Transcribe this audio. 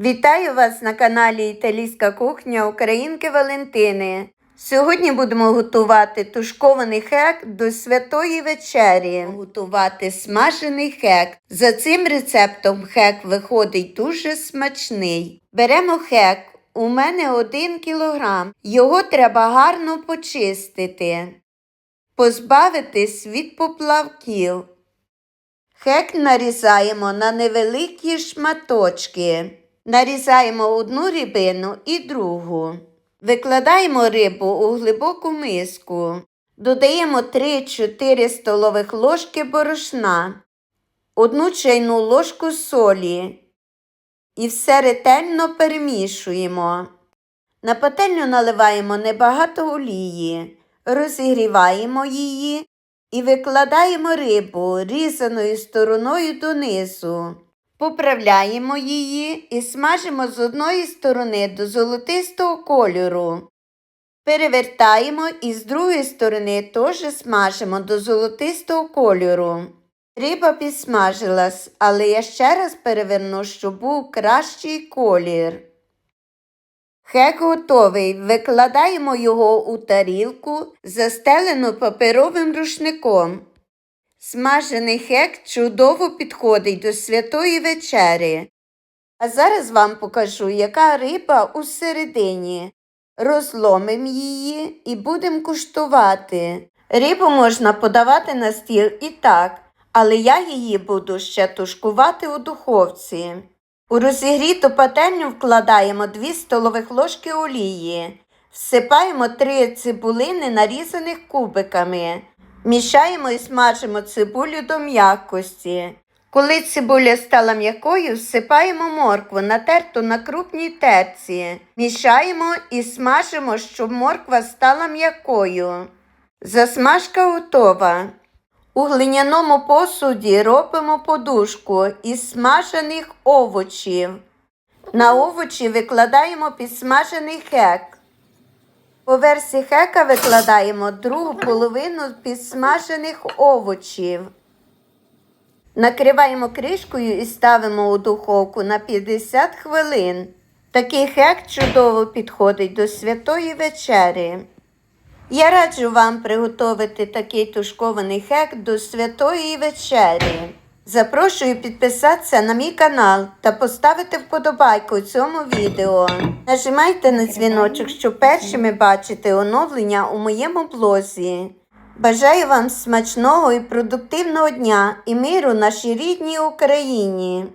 Вітаю вас на каналі Італійська кухня Українки Валентини. Сьогодні будемо готувати тушкований хек до святої вечері. Готувати смажений хек. За цим рецептом хек виходить дуже смачний. Беремо хек. У мене 1 кілограм. Його треба гарно почистити. Позбавитись від поплавків. Хек нарізаємо на невеликі шматочки. Нарізаємо одну рибину і другу. Викладаємо рибу у глибоку миску. Додаємо 3-4 столових ложки борошна, одну чайну ложку солі і все ретельно перемішуємо. На пательню наливаємо небагато олії, розігріваємо її і викладаємо рибу різаною стороною донизу. Поправляємо її і смажимо з одної сторони до золотистого кольору. Перевертаємо і з другої сторони теж смажимо до золотистого кольору. Риба підсмажилась, але я ще раз переверну, щоб був кращий колір. Хек готовий. Викладаємо його у тарілку, застелену паперовим рушником. Смажений хек чудово підходить до святої вечері. А зараз вам покажу, яка риба у середині. Розломимо її і будемо куштувати. Рибу можна подавати на стіл і так, але я її буду ще тушкувати у духовці. У розігріту пательню вкладаємо 2 столових ложки олії, всипаємо 3 цибулини, нарізаних кубиками. Мішаємо і смажимо цибулю до м'якості. Коли цибуля стала м'якою, всипаємо моркву, натерту на крупній терці. Мішаємо і смажимо, щоб морква стала м'якою. Засмажка готова. У глиняному посуді робимо подушку із смажених овочів. На овочі викладаємо підсмажений хек. По версі хека викладаємо другу половину підсмажених овочів. Накриваємо кришкою і ставимо у духовку на 50 хвилин. Такий хек чудово підходить до святої вечері. Я раджу вам приготувати такий тушкований хек до святої вечері. Запрошую підписатися на мій канал та поставити вподобайку цьому відео. Нажимайте на дзвіночок, щоб першими бачити оновлення у моєму блозі. Бажаю вам смачного і продуктивного дня і миру нашій рідній Україні.